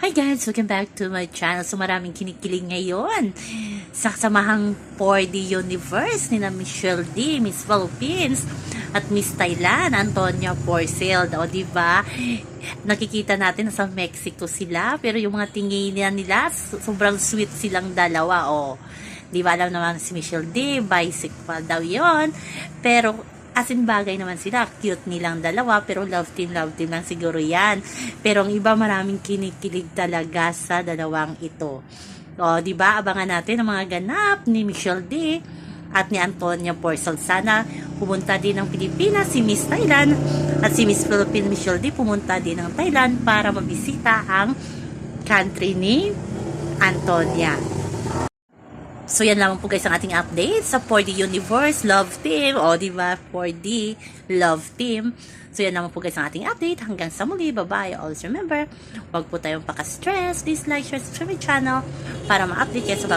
Hi guys! Welcome back to my channel. So maraming kinikilig ngayon sa samahang 4D Universe ni na Michelle D, Miss Philippines at Miss Thailand, Antonia Porcel. O diba? Nakikita natin na sa Mexico sila pero yung mga tingin nila so- sobrang sweet silang dalawa. O, di ba alam naman si Michelle D, bisexual daw yon Pero as in bagay naman sila, cute nilang dalawa, pero love team, love team lang siguro yan. Pero ang iba maraming kinikilig talaga sa dalawang ito. O, di ba? Abangan natin ang mga ganap ni Michelle D at ni Antonia Porcel. Sana pumunta din ng Pilipinas si Miss Thailand at si Miss Philippine Michelle D pumunta din ng Thailand para mabisita ang country ni Antonia. So yan lamang po guys ang ating update sa 4D Universe Love Team. O di ba 4D Love Team. So yan lamang po guys ang ating update. Hanggang sa muli. Bye-bye. Always remember, huwag po tayong paka-stress. Please like, share, subscribe my channel para ma-update kayo sa